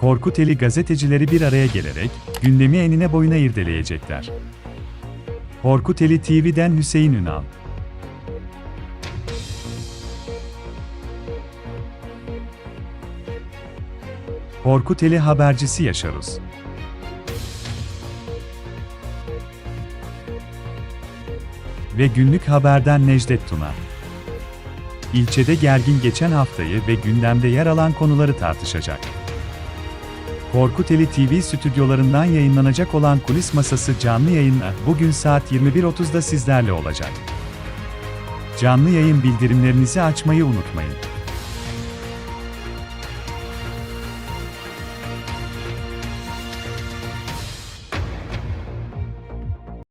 Korkuteli gazetecileri bir araya gelerek, gündemi enine boyuna irdeleyecekler. Korkuteli TV'den Hüseyin Ünal. Korkuteli habercisi Yaşaruz. Ve günlük haberden Necdet Tuna. İlçede gergin geçen haftayı ve gündemde yer alan konuları tartışacak. Korkuteli TV stüdyolarından yayınlanacak olan Kulis Masası canlı yayınla bugün saat 21.30'da sizlerle olacak. Canlı yayın bildirimlerinizi açmayı unutmayın.